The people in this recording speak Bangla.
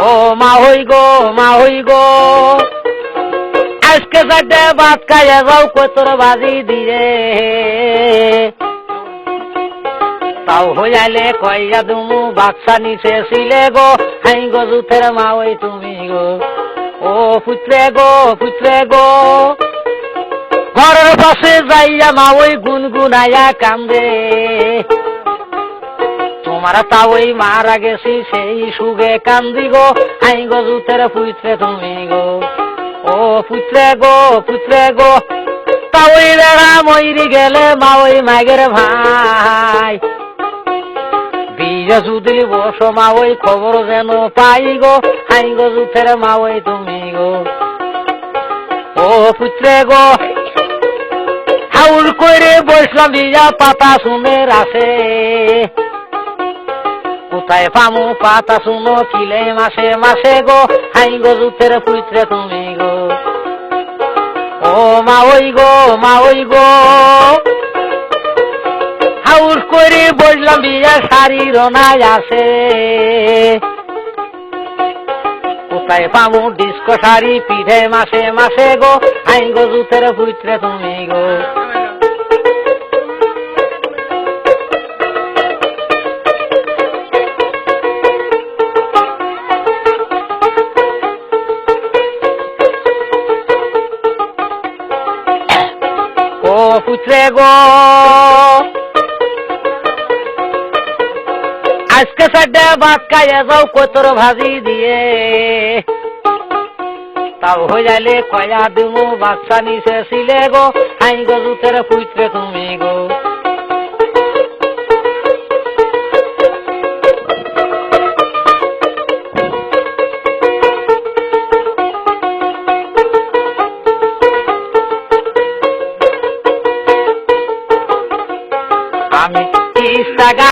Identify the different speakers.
Speaker 1: ও মা হই গো, মা হই গো। আজকে চারটে ভাত খাইয়া যাও কই তোর বাজি দিয়ে। তাও হইয়ালে কইয়া দুমু, বাক্সা নিচে ছিলে গো। হাই গো জুথের মা ওই তুমি গো। ও পুত্রে গো পুত্রে গো। ঘরের পাশে যাইয়া মা ওই গুনগুনাইয়া কান্দে। তোমার তা ওই মারা গেছি, সেই সুগে কান্দি গো। হাই গো জুথের পুত্রে তুমি গো। ও পুত্রে গো পুত্রে গো। তা ওই বেড়া ময়রি গেলে মা ওই মাগের ভাই। বিয়ে সুদিলি বসো মা ওই খবর যেন পাই গো। হাই গো জুথের মা ওই তুমি গো। ও পুত্রে গো। হাউল করে বসলাম বিয়া পাতা শুনে রাসে কোথায় পামু পাতা শুনো কিলে মাসে মাসে গো? হাই গো জুথের পুত্রে তুমি গো। ও মা ওই গো, মা ওই গো। হাউস করে বসলাম বিয়া শাড়ি রনায় আসে। কোথায় পাবো ডিস্কো শাড়ি পিঠে মাসে মাসে গো? আইন গো জুতের পুত্রে তুমি গো। পুত্রে গো। আজকে সাডে ভাত খাইয়া যাও কতর ভাজি দিয়ে। তাও হয়ে যাইলে কয়া দিমু, বাচ্চা নিচে ছিলে গো। আইন গো জুতের পুত্রে তুমি গো। 你说个。